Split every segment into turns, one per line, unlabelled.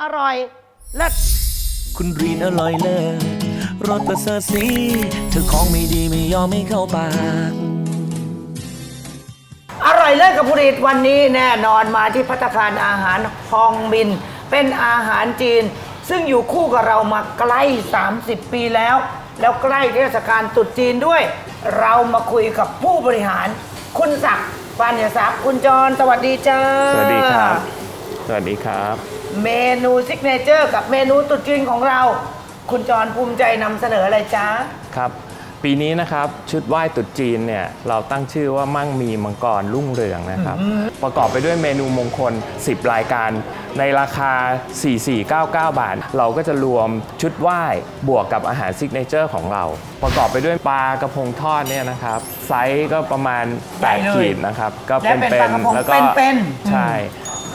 อร่อยเลิศ
คุณรีนอร่อยเลิศรสประเสริฐสีเธอของไม่ดีไม่ยอมไม่เข้าปาก
อร่อยเลิศกับผลิตวันนี้แน่นอนมาที่พัตตาคารอาหารฮองมิน เป็นอาหารจีน ซึ่งอยู่คู่กับเรามาใกล้ 30 ปีแล้ว แล้วใกล้เทศกาลตรุษจีนด้วย เรามาคุยกับผู้บริหาร คุณศักดิ์ปานยศักดิ์คุณจร สวัสดีจ้า
สวัสดีครับ สวัสดีครับ
เมนูซิกเนเจอร์กับเมนูตรุษจีนของเรา คุณจรภูมิใจนำเสนออะไรจ้า
ครับ ปีนี้นะครับชุดไหว้ตรุษจีนเนี่ยเราตั้งชื่อว่ามั่งมีมังกรรุ่งเรืองนะครับ ประกอบไปด้วยเมนูมงคล 10 รายการ ในราคา 4499 บาท เราก็จะรวมชุดไหว้บวกกับอาหารซิกเนเจอร์ของเรา ประกอบไปด้วยปลากระพงทอดเนี่ยนะครับ ไซส์ก็ประมาณ
ใหญ่เลย
8ขีดนะครับ ก็
และเป็น
เป็น
ปลากระพง
ๆแล้วก็
เป็นๆ
ใช่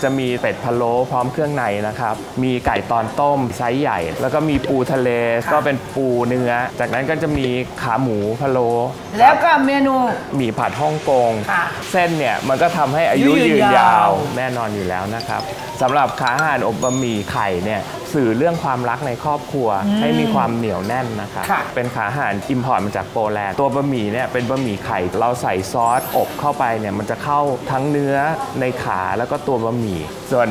จะมีเป็ดพะโล้พร้อมเครื่องในนะครับ มีไก่ตอนต้มไซส์ใหญ่ แล้วก็มีปูทะเลก็เป็นปูเนื้อ จากนั้นก็จะมีขาหมูพะโล้
แล้วก็เมนู
หมี่ผัดฮ่องกง
ค่ะ
เส้นเนี่ยมันก็ทำให้อายุ
ยื
ยื
น
น
ยายา
ววแน่นอนอยู่แล้วนะครับสำหรับขาอาหารอบบะหมี่ไข่เนี่ยสื่อเรื่องความรักในครอบครัว ให้มีความเหนียวแน่นนะครับ
ค่ะ
เป็นขาอาหารอิมพอร์ตมาจากโปแลนด์ตัวบะหมี่เนี่ยเป็นบะหมี่ไข่เราใส่ซอสอบเข้าไปเนี่ยมันจะเข้าทั้งเนื้อในขาแล้วก็ตัวบะหมี่ส่วน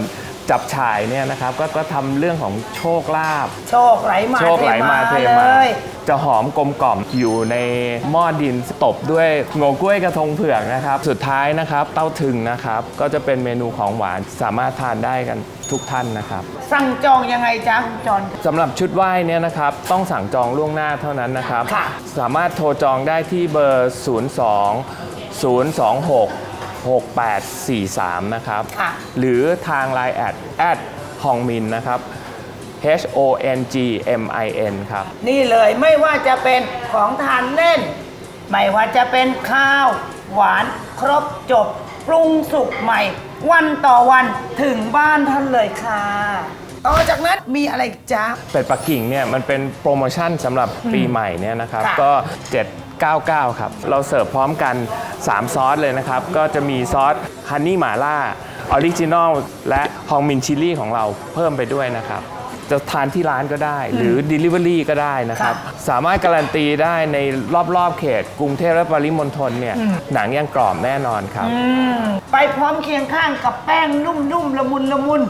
จับฉ่ายเนี่ยนะครับก็ก็ทำเรื่องของโชคลาภ
โชคไหลมา
โชคไหลมาเท
เล
มา
ย
จะหอมกลมกล่อมอยู่ในหม้อดินตบด้วยโงกล้วยกระทงเผือกนะครับ สุดท้ายนะครับเต้าถึงนะครับ ก็จะเป็นเมนูของหวานสามารถทานได้กันทุกท่านนะครับ
สั่งจองยังไงจ๊ะคุณจร
สำหรับชุดไหว้เนี่ยนะครับ ต้องสั่งจองล่วงหน้าเท่านั้นนะครับ
ค่ะ
สามารถโทรจองได้ที่เบอร์ 02 026 6843 นะครับ
ค่ะ
หรือทาง Line แอดแอดฮองมินนะครับ H O N G M I N ครับ
นี่เลยไม่ว่าจะเป็นของทานเล่น ไม่ว่าจะเป็นข้าว หวานครบจบ ปรุงสุกใหม่ วันต่อวันถึงบ้านท่านเลยค่ะ ต่อจากนั้นมีอะไรอีกจ๊ะ
เป็ดปักกิ่งเนี่ยมันเป็นโปรโมชั่นสำหรับปีใหม่เนี่ยนะครับ
ค่ะ
ก็ 799 ครับ เราเสิร์ฟพร้อมกัน 3 ซอสเลยนะครับ ก็จะมีซอสฮันนี่หม่าล่าออริจินอลและฮองมินชิลลี่ของเราเพิ่มไปด้วยนะครับ จะทานที่ร้านก็ได้ หรือ Delivery ก็ได้นะครับ สามารถการันตีได้ในรอบๆเขต กรุงเทพและปริมณฑลเนี่ยหนังยังกรอบแน่นอนครับ
ไปพร้อมเคียงข้างกับแป้งนุ่มๆ ละมุนละมุน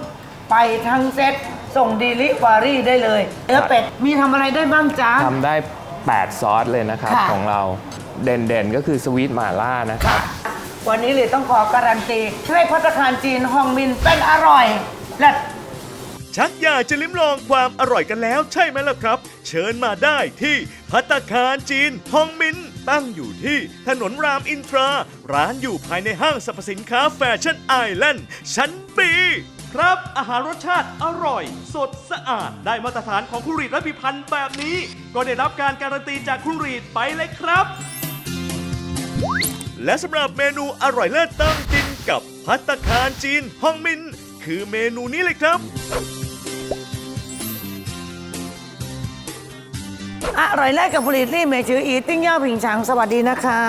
ไปทั้งเซ็ตส่งดีลิวารี่ได้เลยเนื้อเป็ดมีทำอะไรได้บ้างจ๊ะ
ทำได้ 8 ซอสเลยนะครับ
ค่ะ
ของเราเด่นๆ ก็คือสวีทหม่าล่านะครับ
วันนี้เลยต้องขอการันตีให้พัตตาคารจีนฮองมินเป็นอร่อยและ
ชักอยากจะลิ้มลองความอร่อยกันแล้วใช่ไหมล่ะครับ เชิญมาได้ที่พัตตาคารจีนฮองมิน ตั้งอยู่ที่ถนนรามอินทรา ร้านอยู่ภายในห้างสรรพสินค้าแฟชั่นไอแลนด์ชั้นบี ครับ อาหารรสชาติอร่อย สดสะอาด ได้มาตรฐานของคุรีดและพิพันธ์แบบนี้ ก็ได้รับการการันตีจากคุรีดไปเลยครับ และสำหรับเมนูอร่อยเลิศต้องกินกับพัตตาคารจีนฮองมิน คือเมนูนี้เลยครับ
อร่อยแรกกับผลิตรี่เมจืออีติ้งย่าผิงฉังสวัสดีนะคะ